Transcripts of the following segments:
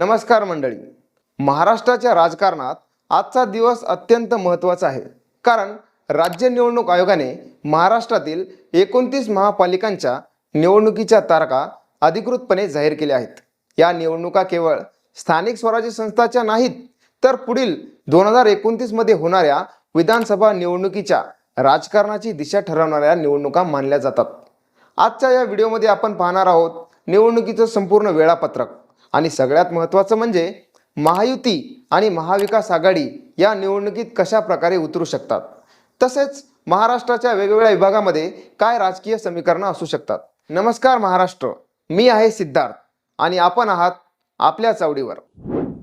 नमस्कार मंडळी. महाराष्ट्राच्या राजकारणात आजचा दिवस अत्यंत महत्त्वाचा आहे. कारण राज्य निवडणूक आयोगाने महाराष्ट्रातील एकोणतीस महापालिकांच्या निवडणुकीच्या तारखा अधिकृतपणे जाहीर केल्या आहेत. या निवडणुका केवळ स्थानिक स्वराज्य संस्थाच्या नाहीत तर पुढील दोन हजार एकोणतीसमध्ये होणाऱ्या विधानसभा निवडणुकीच्या राजकारणाची दिशा ठरवणाऱ्या निवडणुका मानल्या जातात. आजच्या या व्हिडिओमध्ये आपण पाहणार आहोत निवडणुकीचं संपूर्ण वेळापत्रक. आणि सगळ्यात महत्त्वाचं म्हणजे महायुती आणि महाविकास आघाडी या निवडणुकीत कशा प्रकारे उतरू शकतात? तसेच महाराष्ट्राच्या वेगवेगळ्या विभागामध्ये काय राजकीय समीकरणं असू शकतात? नमस्कार महाराष्ट्र मी आहे सिद्धार्थ आणि आपण आहात आपल्या चावडीवर.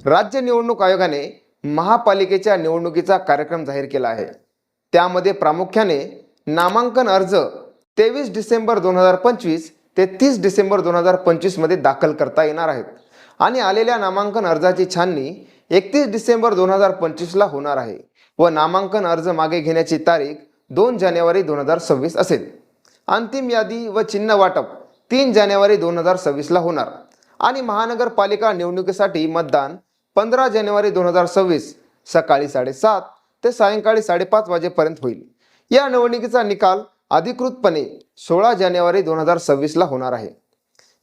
राज्य निवडणूक आयोगाने महापालिकेच्या निवडणुकीचा कार्यक्रम जाहीर केला आहे. त्यामध्ये प्रामुख्याने नामांकन अर्ज तेवीस डिसेंबर दोन हजार पंचवीस ते तीस डिसेंबर दोन हजार पंचवीसमध्ये दाखल करता येणार आहेत. आणि आलेल्या नामांकन अर्जाची छाननी एकतीस डिसेंबर दोन हजार पंचवीसला होणार आहे व नामांकन अर्ज मागे घेण्याची तारीख दोन जानेवारी दोन हजार सव्वीस असेल. अंतिम यादी व चिन्ह वाटप तीन जानेवारी दोन हजार सव्वीसला होणार. आणि महानगरपालिका निवडणुकीसाठी मतदान पंधरा जानेवारी दोन हजार सव्वीस सकाळी साडेसात ते सायंकाळी साडेपाच वाजेपर्यंत होईल. या निवडणुकीचा निकाल अधिकृतपणे सोळा जानेवारी दोन हजार सव्वीसला होणार आहे.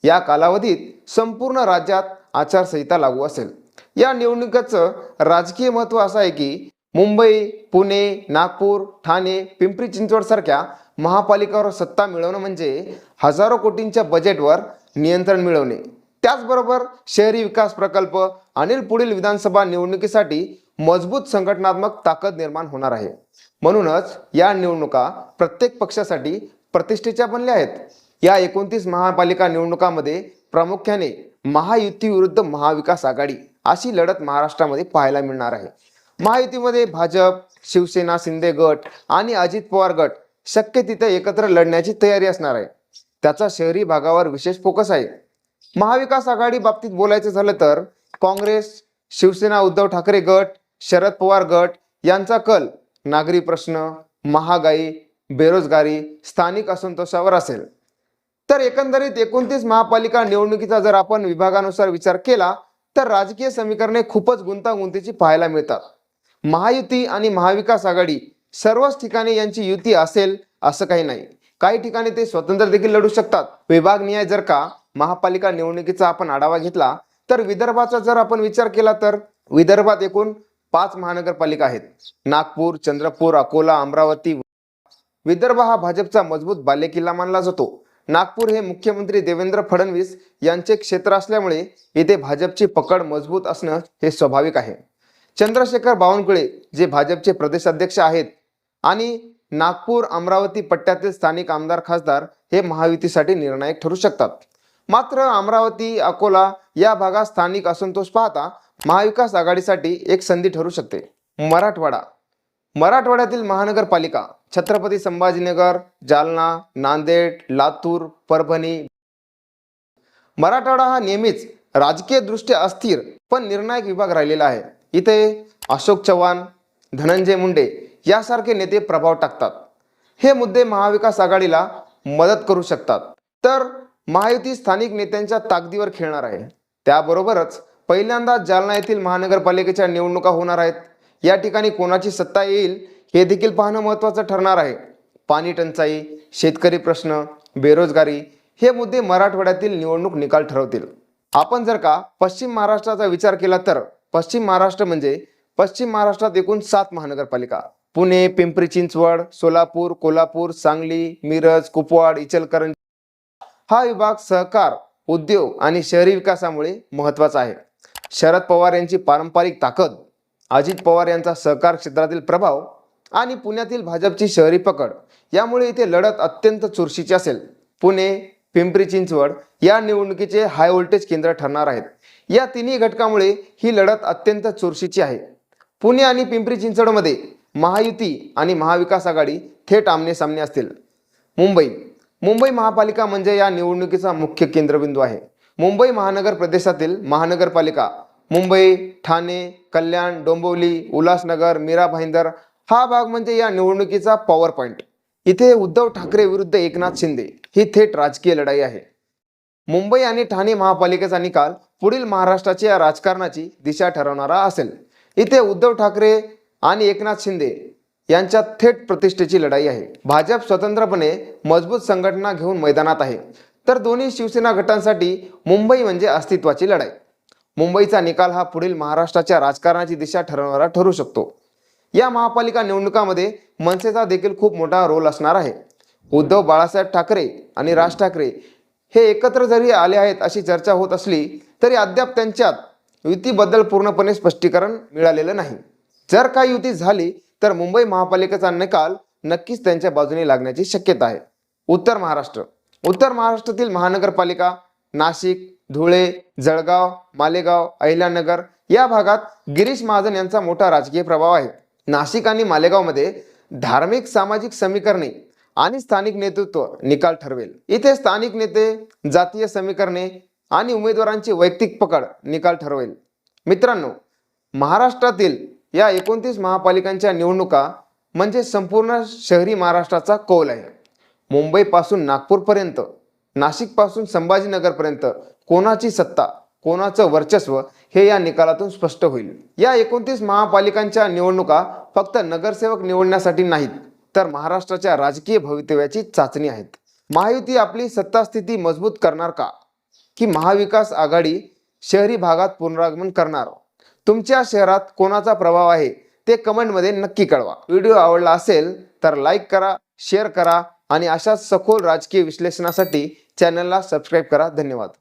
या कालावधीत संपूर्ण राज्यात आचारसंहिता लागू असेल. या निवडणुकीचं राजकीय महत्त्व असं आहे की मुंबई पुणे नागपूर ठाणे पिंपरी चिंचवड सारख्या महापालिकावर सत्ता मिळवणं म्हणजे हजारो कोटींच्या बजेटवर नियंत्रण मिळवणे. त्याचबरोबर शहरी विकास प्रकल्प आणि पुढील विधानसभा निवडणुकीसाठी मजबूत संघटनात्मक ताकद निर्माण होणार आहे. म्हणूनच या निवडणुका प्रत्येक पक्षासाठी प्रतिष्ठेच्या बनल्या आहेत. या एकोणतीस महापालिका निवडणुकामध्ये प्रामुख्याने महायुती विरुद्ध महाविकास आघाडी अशी लढत महाराष्ट्रामध्ये पाहायला मिळणार आहे. महायुतीमध्ये भाजप शिवसेना शिंदे गट आणि अजित पवार गट शक्य तिथे एकत्र लढण्याची तयारी असणार आहे. त्याचा शहरी भागावर विशेष फोकस आहे. महाविकास आघाडी बाबतीत बोलायचं झालं तर काँग्रेस शिवसेना उद्धव ठाकरे गट शरद पवार गट यांचा कल नागरी प्रश्न महागाई बेरोजगारी स्थानिक असंतोषावर असेल. तर एकंदरीत एकोणतीस महापालिका निवडणुकीचा जर आपण विभागानुसार विचार केला तर राजकीय समीकरणे खूपच गुंतागुंतीची पाहायला मिळतात. महायुती आणि महाविकास आघाडी सर्वच ठिकाणी यांची युती असेल असं काही नाही. काही ठिकाणी ते स्वतंत्र देखील लढू शकतात. विभागनिहाय जर का महापालिका निवडणुकीचा आपण आढावा घेतला तर विदर्भाचा जर आपण विचार केला तर विदर्भात एकूण पाच महानगरपालिका आहेत. नागपूर चंद्रपूर अकोला अमरावती. विदर्भ हा भाजपचा मजबूत बालेकिल्ला मानला जातो. नागपूर हे मुख्यमंत्री देवेंद्र फडणवीस यांचे क्षेत्र असल्यामुळे येथे भाजपची पकड मजबूत असणं हे स्वाभाविक आहे. चंद्रशेखर बावनकुळे जे भाजपचे प्रदेशाध्यक्ष आहेत आणि नागपूर अमरावती पट्ट्यातील स्थानिक आमदार खासदार हे महायुतीसाठी निर्णायक ठरू शकतात. मात्र अमरावती अकोला या भागात स्थानिक असंतोष पाहता महाविकास आघाडीसाठी एक संधी ठरू शकते. मराठवाडा. मराठवाड्यातील महानगरपालिका. छत्रपती संभाजीनगर जालना नांदेड लातूर परभणी. मराठवाडा हा नेहमीच राजकीयदृष्ट्या अस्थिर पण निर्णायक विभाग राहिलेला आहे. इथे अशोक चव्हाण धनंजय मुंडे यासारखे नेते प्रभाव टाकतात. हे मुद्दे महाविकास आघाडीला मदत करू शकतात. तर महायुती स्थानिक नेत्यांच्या ताकदीवर खेळणार आहे. त्याबरोबरच पहिल्यांदा जालना येथील महानगरपालिकेच्या निवडणुका होणार आहेत. या ठिकाणी कोणाची सत्ता येईल हे देखील पाहणं महत्त्वाचं ठरणार आहे. पाणी टंचाई शेतकरी प्रश्न बेरोजगारी हे मुद्दे मराठवाड्यातील निवडणूक निकाल ठरवतील. आपण जर का पश्चिम महाराष्ट्राचा विचार केला तर पश्चिम महाराष्ट्र म्हणजे पश्चिम महाराष्ट्रात एकूण सात महानगरपालिका. पुणे पिंपरी चिंचवड सोलापूर कोल्हापूर सांगली मिरज कुपवाड इचलकरंजी. हा विभाग सहकार उद्योग आणि शहरी विकासामुळे महत्त्वाचा आहे. शरद पवार यांची पारंपरिक ताकद अजित पवार यांचा सहकार क्षेत्रातील प्रभाव आणि पुण्यातील भाजपची शहरी पकड. यामुळे इथे लढत अत्यंत चुरशीची असेल. पुणे पिंपरी चिंचवड या निवडणुकीचे हाय व्होल्टेज केंद्र ठरणार आहेत. या तिन्ही घटकामुळे ही लढत अत्यंत चुरशीची आहे. पुणे आणि पिंपरी चिंचवडमध्ये महायुती आणि महाविकास आघाडी थेट आमने सामने असतील. मुंबई. मुंबई महापालिका म्हणजे या निवडणुकीचा मुख्य केंद्रबिंदू आहे. मुंबई महानगर प्रदेशातील महानगरपालिका. मुंबई ठाणे कल्याण डोंबिवली उल्हासनगर मीरा भाईंदर हा भाग म्हणजे या निवडणुकीचा पॉवर पॉईंट इथे उद्धव ठाकरे विरुद्ध एकनाथ शिंदे ही थेट राजकीय लढाई आहे. मुंबई आणि ठाणे महापालिकेचा निकाल पुढील महाराष्ट्राच्या या राजकारणाची दिशा ठरवणारा असेल. इथे उद्धव ठाकरे आणि एकनाथ शिंदे यांच्यात थेट प्रतिष्ठेची लढाई आहे. भाजप स्वतंत्रपणे मजबूत संघटना घेऊन मैदानात आहे. तर दोन्ही शिवसेना गटांसाठी मुंबई म्हणजे अस्तित्वाची लढाई. मुंबईचा निकाल हा पुढील महाराष्ट्राच्या राजकारणाची दिशा ठरवणारा ठरू शकतो. या महापालिका निवडणुकामध्ये मनसेचा देखील खूप मोठा रोल असणार आहे. उद्धव बाळासाहेब ठाकरे आणि राज ठाकरे हे एकत्र जरी आले आहेत अशी चर्चा होत असली तरी अद्याप त्यांच्यात युतीबद्दल पूर्णपणे स्पष्टीकरण मिळालेलं नाही. जर काही युती झाली तर मुंबई महापालिकेचा निकाल नक्कीच त्यांच्या बाजूने लागण्याची शक्यता आहे. उत्तर महाराष्ट्र. उत्तर महाराष्ट्रातील महानगरपालिका नाशिक धुळे जळगाव मालेगाव अहिल्यानगर या भागात गिरीश महाजन यांचा मोठा राजकीय प्रभाव आहे. नाशिक आणि मालेगावमध्ये धार्मिक सामाजिक समीकरणे आणि स्थानिक नेतृत्व निकाल ठरवेल. इथे स्थानिक नेते जातीय समीकरणे आणि उमेदवारांची वैयक्तिक पकड निकाल ठरवेल. मित्रांनो महाराष्ट्रातील या एकोणतीस महापालिकांच्या निवडणुका म्हणजे संपूर्ण शहरी महाराष्ट्राचा कौल आहे. मुंबईपासून नागपूरपर्यंत नाशिकपासून संभाजीनगरपर्यंत कोणाची सत्ता कोणाचं वर्चस्व हे या निकालातून स्पष्ट होईल. या एकोणतीस महापालिकांच्या निवडणुका फक्त नगरसेवक निवडण्यासाठी नाहीत तर महाराष्ट्राच्या राजकीय भवितव्याची चाचणी आहेत. महायुती आपली सत्ता स्थिती मजबूत करणार का? की महाविकास आघाडी शहरी भागात पुनरागमन करणार? तुमच्या शहरात कोणाचा प्रभाव आहे ते कमेंटमध्ये नक्की कळवा. व्हिडिओ आवडला असेल तर लाईक करा शेअर करा आणि अशाच सखोल राजकीय विश्लेषणासाठी चॅनलला सबस्क्राईब करा. धन्यवाद.